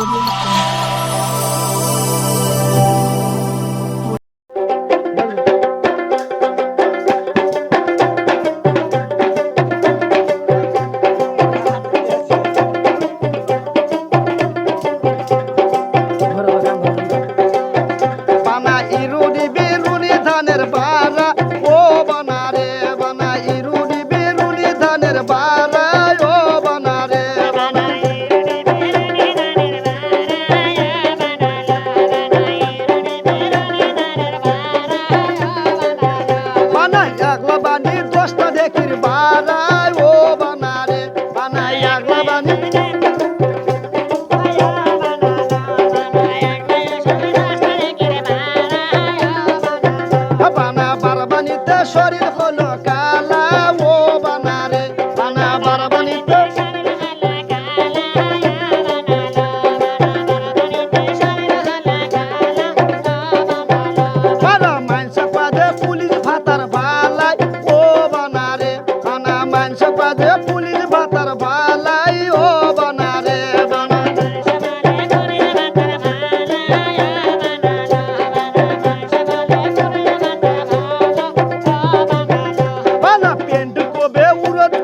Audio শরীর হলো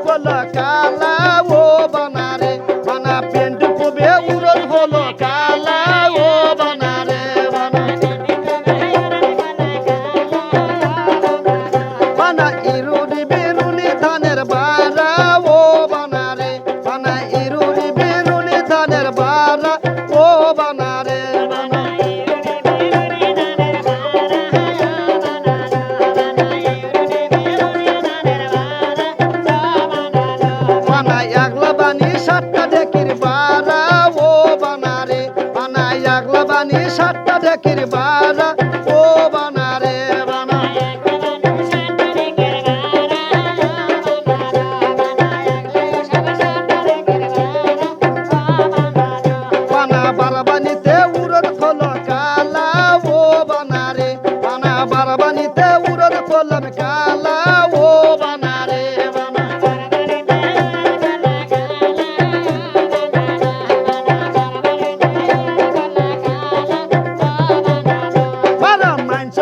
Kala Kala সাতটা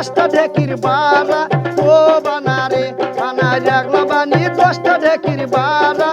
দশটা ঢেকির বারা ও বানারে বানায় রাখল বানি দশটা ঢেকির বারা